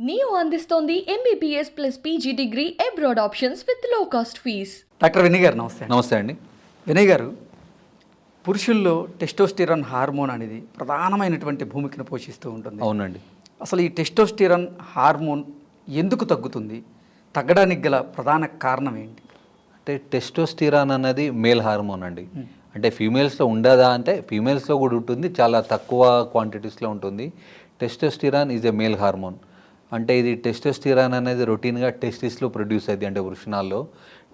Neo అందిస్తోంది MBBS plus PG degree abroad options విత్లో cost fee doctor Vinay garu నమస్తే. నమస్తే అండి. వినయ్ గారు పురుషుల్లో టెస్టోస్టిరాన్ హార్మోన్ అనేది ప్రధానమైనటువంటి భూమికను పోషిస్తూ ఉంటుంది. అవునండి. అసలు ఈ టెస్టోస్టిరాన్ హార్మోన్ ఎందుకు తగ్గుతుంది? తగ్గడానికి గల ప్రధాన కారణం ఏంటి? అంటే టెస్టోస్టిరాన్ అన్నది మేల్ హార్మోన్ అండి. అంటే ఫీమేల్స్లో ఉండదా అంటే ఫీమేల్స్లో కూడా ఉంటుంది చాలా తక్కువ క్వాంటిటీస్లో ఉంటుంది. Testosterone is a male hormone అంటే ఇది టెస్టోస్టిరాన్ అనేది రొటీన్గా టెస్టిస్లో ప్రొడ్యూస్ అయింది అంటే వృషణాల్లో.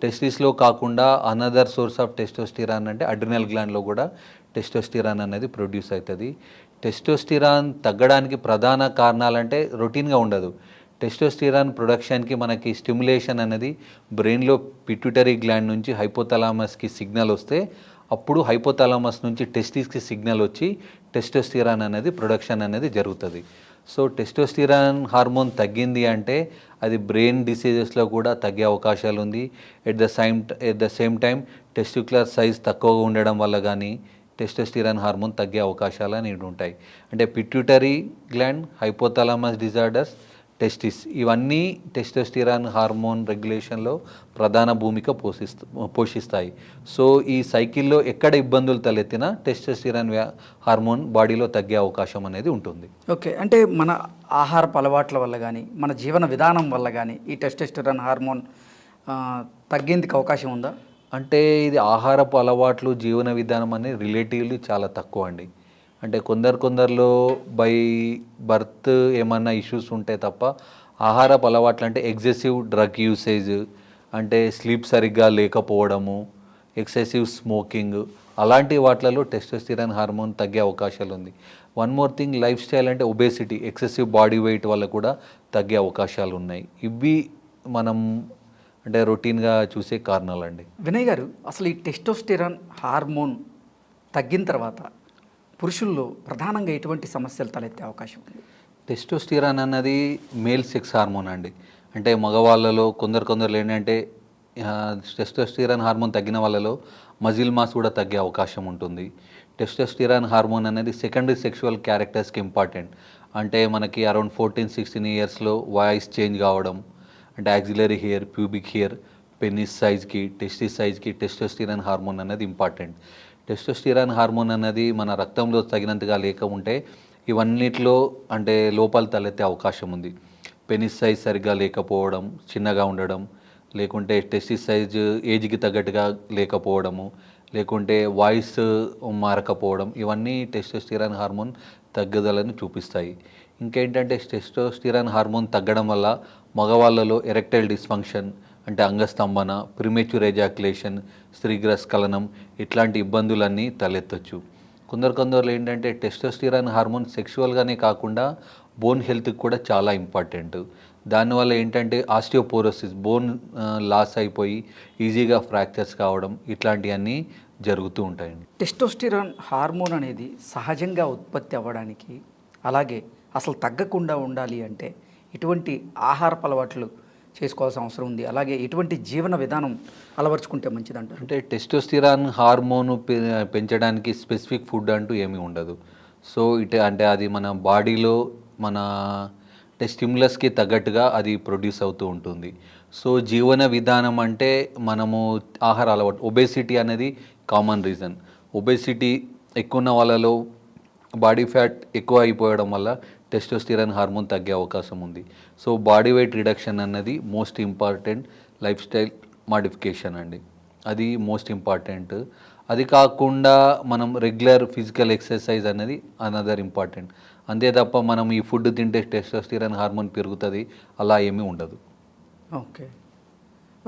టెస్టిస్లో కాకుండా అనదర్ సోర్స్ ఆఫ్ టెస్టోస్టిరాన్ అంటే అడ్రినల్ గ్లాండ్లో కూడా టెస్టోస్టిరాన్ అనేది ప్రొడ్యూస్ అవుతుంది టెస్టోస్టిరాన్ తగ్గడానికి ప్రధాన కారణాలంటే రొటీన్గా ఉండదు. టెస్టోస్టిరాన్ ప్రొడక్షన్కి మనకి స్టిమ్యులేషన్ అనేది బ్రెయిన్లో పిట్యూటరీ గ్లాండ్ నుంచి హైపోతలామస్కి సిగ్నల్ వస్తే అప్పుడు హైపోతలామస్ నుంచి టెస్టిస్కి సిగ్నల్ వచ్చి టెస్టోస్టిరాన్ అనేది ప్రొడక్షన్ అనేది జరుగుతుంది. సో టెస్టోస్టిరాన్ హార్మోన్ తగ్గింది అంటే అది బ్రెయిన్ డిసీజెస్లో కూడా తగ్గే అవకాశాలు ఉంది. At the same at the same time testicular size తక్కువగా ఉండడం వల్ల కానీ టెస్టోస్టిరాన్ హార్మోన్ తగ్గే అవకాశాలు అనేవి ఉంటాయి. అంటే pituitary gland hypothalamus disorders testis. ఇవన్నీ టెస్టోస్టిరాన్ హార్మోన్ రెగ్యులేషన్లో ప్రధాన భూమిక పోషిస్తూ పోషిస్తాయి. సో ఈ సైకిల్లో ఎక్కడ ఇబ్బందులు తలెత్తినా టెస్టోస్టిరాన్ హార్మోన్ బాడీలో తగ్గే అవకాశం అనేది ఉంటుంది. ఓకే. అంటే మన ఆహారపు అలవాట్ల వల్ల కానీ మన జీవన విధానం వల్ల కానీ ఈ టెస్టోస్టిరాన్ హార్మోన్ తగ్గేందుకు అవకాశం ఉందా? అంటే ఇది ఆహారపు అలవాట్లు జీవన విధానం అనేది రిలేటివ్లీ చాలా తక్కువ అండి. అంటే కొందరు కొందరిలో బై బర్త్ ఏమన్నా ఇష్యూస్ ఉంటే తప్ప ఆహారపు అలవాట్లు అంటే ఎగ్జెసివ్ డ్రగ్ యూసేజ్ అంటే స్లీప్ సరిగ్గా లేకపోవడము ఎక్సెసివ్ స్మోకింగ్ అలాంటి వాటిలలో టెస్టోస్టిరాన్ హార్మోన్ తగ్గే అవకాశాలు ఉంది one more thing life style అంటే ఒబేసిటీ ఎక్సెసివ్ బాడీ వెయిట్ వల్ల కూడా తగ్గే అవకాశాలు ఉన్నాయి ఇవి మనం అంటే రొటీన్గా చూసే కారణాలండి. వినయ్ గారు అసలు ఈ టెస్టోస్టిరాన్ హార్మోన్ తగ్గిన తర్వాత పురుషుల్లో ప్రధానంగా ఎటువంటి సమస్యలు తలెత్తే అవకాశం ఉంది? టెస్టోస్టిరాన్ అన్నది మేల్ సెక్స్ హార్మోన్ అండి. అంటే మగవాళ్ళలో కొందరు కొందరు ఏంటంటే టెస్టోస్టిరాన్ హార్మోన్ తగ్గిన వాళ్ళలో మజిల్ మాస్ కూడా తగ్గే అవకాశం ఉంటుంది. టెస్టోస్టిరాన్ హార్మోన్ అనేది సెకండరీ సెక్షువల్ క్యారెక్టర్స్కి ఇంపార్టెంట్. అంటే మనకి అరౌండ్ ఫోర్టీన్ సిక్స్టీన్ ఇయర్స్లో వాయిస్ చేంజ్ కావడం అంటే axillary hair pubic hair penis సైజ్కి testis సైజ్కి టెస్టోస్టిరాన్ హార్మోన్ అనేది ఇంపార్టెంట్. టెస్టోస్టిరాన్ హార్మోన్ అనేది మన రక్తంలో తగినంతగా లేక ఉంటే ఇవన్నిటిలో అంటే లోపాలు తలెత్తే అవకాశం ఉంది. పెనిస్ సైజ్ సరిగ్గా లేకపోవడం చిన్నగా ఉండడం లేకుంటే టెస్టిస్ సైజ్ ఏజ్కి తగ్గట్టుగా లేకపోవడము లేకుంటే వాయిస్ మారకపోవడం ఇవన్నీ టెస్టోస్టిరాన్ హార్మోన్ తగ్గుదలను చూపిస్తాయి. ఇంకేంటంటే టెస్టోస్టిరాన్ హార్మోన్ తగ్గడం వల్ల మగవాళ్ళలో ఎరెక్టైల్ డిస్ఫంక్షన్ అంటే అంగస్తంభన ప్రిమేచ్యూర్ ఎజాక్యులేషన్ స్త్రీగ్రస్ఖలనం ఇట్లాంటి ఇబ్బందులన్నీ తలెత్తొచ్చు. కొందరు కొందరు ఏంటంటే టెస్టోస్టిరాన్ హార్మోన్ సెక్షువల్గానే కాకుండా బోన్ హెల్త్కి కూడా చాలా ఇంపార్టెంట్. దానివల్ల ఏంటంటే ఆస్టియోపోరోసిస్ బోన్ లాస్ అయిపోయి ఈజీగా ఫ్రాక్చర్స్ కావడం ఇట్లాంటివన్నీ జరుగుతూ ఉంటాయండి. టెస్టోస్టిరాన్ హార్మోన్ అనేది సహజంగా ఉత్పత్తి అవ్వడానికి అలాగే అసలు తగ్గకుండా ఉండాలి అంటే ఇటువంటి ఆహారపు అలవాట్లు చేసుకోవాల్సిన అవసరం ఉంది. అలాగే ఎటువంటి జీవన విధానం అలవర్చుకుంటే మంచిదంటారు. అంటే టెస్టోస్టిరాన్ హార్మోన్ పె- పెంచడానికి స్పెసిఫిక్ ఫుడ్ అంటూ ఏమీ ఉండదు. సో ఇటు అంటే అది మన బాడీలో మన అంటే స్టిమ్యులస్కి తగ్గట్టుగా అది ప్రొడ్యూస్ అవుతూ ఉంటుంది. సో జీవన విధానం అంటే మనము ఆహార అలవాటు ఒబేసిటీ అనేది కామన్ రీజన్. ఒబేసిటీ ఎక్కువ ఉన్న వాళ్ళలో బాడీ ఫ్యాట్ ఎక్కువ అయిపోవడం వల్ల టెస్టోస్టిరాన్ హార్మోన్ తగ్గే అవకాశం ఉంది. సో బాడీ వెయిట్ రిడక్షన్ అన్నది most important life style modification అండి. అది మోస్ట్ ఇంపార్టెంట్ అది కాకుండా మనం రెగ్యులర్ ఫిజికల్ ఎక్సర్సైజ్ అనేది అనదర్ ఇంపార్టెంట్ అంతే తప్ప మనం ఈ ఫుడ్ తింటే టెస్టోస్టిరాన్ హార్మోన్ పెరుగుతుంది అలా ఏమీ ఉండదు. ఓకే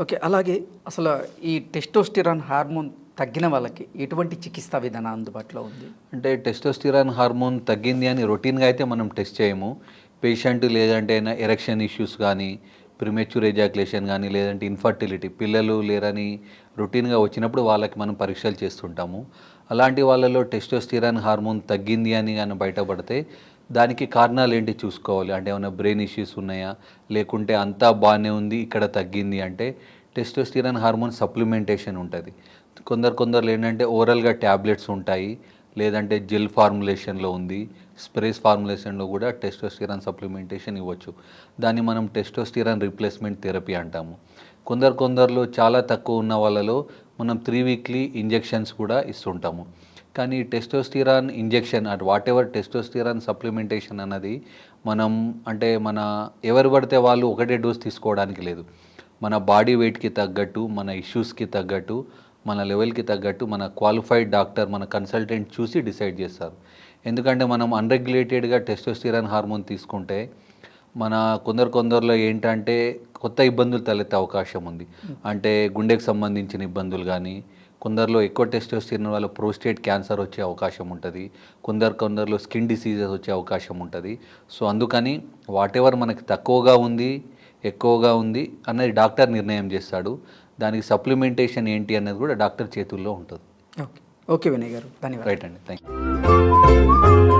ఓకే అలాగే అసలు ఈ టెస్టోస్టిరాన్ హార్మోన్ తగ్గిన వాళ్ళకి ఎటువంటి చికిత్సా విధానం అందుబాటులో ఉంది? అంటే టెస్టోస్టిరాన్ హార్మోన్ తగ్గింది అని రొటీన్గా అయితే మనం టెస్ట్ చేయము. పేషెంట్ లేదంటే ఎరక్షన్ ఇష్యూస్ కానీ ప్రిమెచ్యూర్ ఎజాక్యులేషన్ కానీ లేదంటే ఇన్ఫర్టిలిటీ పిల్లలు లేరని రొటీన్గా వచ్చినప్పుడు వాళ్ళకి మనం పరీక్షలు చేస్తుంటాము. అలాంటి వాళ్ళలో టెస్టోస్టిరాన్ హార్మోన్ తగ్గింది అని కానీ బయటపడితే దానికి కారణాలు ఏంటి చూసుకోవాలి? అంటే ఏమైనా బ్రెయిన్ ఇష్యూస్ ఉన్నాయా? లేకుంటే అంతా బాగానే ఉంది ఇక్కడ తగ్గింది అంటే టెస్టోస్టిరాన్ హార్మోన్ సప్లిమెంటేషన్ ఉంటుంది. కొందరు కొందరు ఏంటంటే ఓరల్గా ట్యాబ్లెట్స్ ఉంటాయి లేదంటే జెల్ ఫార్ములేషన్లో ఉంది స్ప్రేస్ ఫార్ములేషన్లో కూడా టెస్టోస్టిరాన్ సప్లిమెంటేషన్ ఇవ్వచ్చు. దాన్ని మనం టెస్టోస్టిరాన్ రీప్లేస్మెంట్ థెరపీ అంటాము. కొందరు కొందరిలో చాలా తక్కువ ఉన్న వాళ్ళలో మనం త్రీ వీక్లీ ఇంజెక్షన్స్ కూడా ఇస్తుంటాము. కానీ testosterone injection at whatever testosterone supplementation అన్నది మనం అంటే మన ఎవరు పడితే వాళ్ళు ఒకటే డోస్ తీసుకోవడానికి లేదు. మన బాడీ వెయిట్కి తగ్గట్టు మన ఇష్యూస్కి తగ్గట్టు మన లెవెల్కి తగ్గట్టు మన క్వాలిఫైడ్ డాక్టర్ మన కన్సల్టెంట్ చూసి డిసైడ్ చేస్తారు. ఎందుకంటే మనం అన్రెగ్యులేటెడ్గా టెస్టోస్టిరాన్ హార్మోన్ తీసుకుంటే మన కొందరు కొందరిలో ఏంటంటే కొత్త ఇబ్బందులు తలెత్తే అవకాశం ఉంది. అంటే గుండెకు సంబంధించిన ఇబ్బందులు కానీ కొందరిలో ఎక్కువ టెస్టోస్టిరాన్ వల్ల ప్రోస్టేట్ క్యాన్సర్ వచ్చే అవకాశం ఉంటుంది. కొందరు కొందరిలో స్కిన్ డిసీజెస్ వచ్చే అవకాశం ఉంటుంది. సో అందుకని వాట్ ఎవర్ మనకి తక్కువగా ఉంది ఎక్కువగా ఉంది అన్నది డాక్టర్ నిర్ణయం చేస్తాడు. దానికి సప్లిమెంటేషన్ ఏంటి అనేది కూడా డాక్టర్ చేతుల్లో ఉంటుంది. ఓకే. ఓకే వినయ్ గారు. ధన్యవాదాలు. రైట్ అండి. Thank you